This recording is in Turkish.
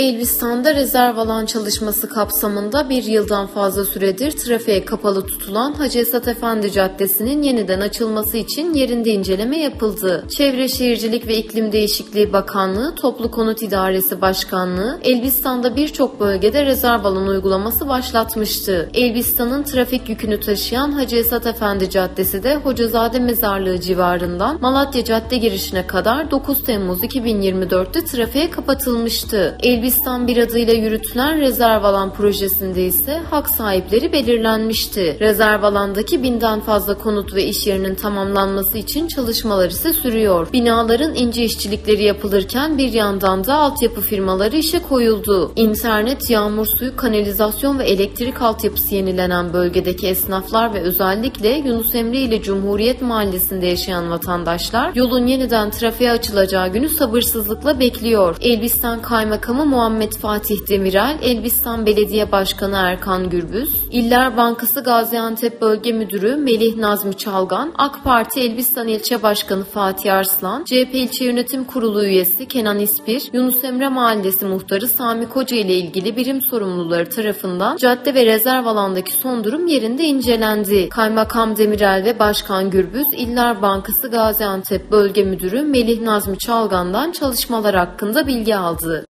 Elbistan'da rezerv alan çalışması kapsamında bir yıldan fazla süredir trafiğe kapalı tutulan Hacı Esat Efendi Caddesi'nin yeniden açılması için yerinde inceleme yapıldı. Çevre Şehircilik ve İklim Değişikliği Bakanlığı, Toplu Konut İdaresi Başkanlığı, Elbistan'da birçok bölgede rezerv alan uygulaması başlatmıştı. Elbistan'ın trafik yükünü taşıyan Hacı Esat Efendi Caddesi de Hocazade Mezarlığı civarından Malatya Cadde girişine kadar 9 Temmuz 2024'te trafiğe kapatılmıştı. Elbistan bir adıyla yürütülen rezerv alan projesinde ise hak sahipleri belirlenmişti. Rezerv alandaki binden fazla konut ve iş yerinin tamamlanması için çalışmalar ise sürüyor. Binaların ince işçilikleri yapılırken bir yandan da altyapı firmaları işe koyuldu. İnternet, yağmur suyu, kanalizasyon ve elektrik altyapısı yenilenen bölgedeki esnaflar ve özellikle Yunus Emre ile Cumhuriyet Mahallesi'nde yaşayan vatandaşlar yolun yeniden trafiğe açılacağı günü sabırsızlıkla bekliyor. Elbistan Kaymakamı Muhammed Fatih Demirel, Elbistan Belediye Başkanı Erkan Gürbüz, İller Bankası Gaziantep Bölge Müdürü Melih Nazmi Çalgan, AK Parti Elbistan İlçe Başkanı Fatih Arslan, CHP İlçe Yönetim Kurulu üyesi Kenan İspir, Yunus Emre Mahallesi Muhtarı Sami Koca ile ilgili birim sorumluları tarafından cadde ve rezerv alandaki son durum yerinde incelendi. Kaymakam Demirel ve Başkan Gürbüz, İller Bankası Gaziantep Bölge Müdürü Melih Nazmi Çalgan'dan çalışmalar hakkında bilgi aldı.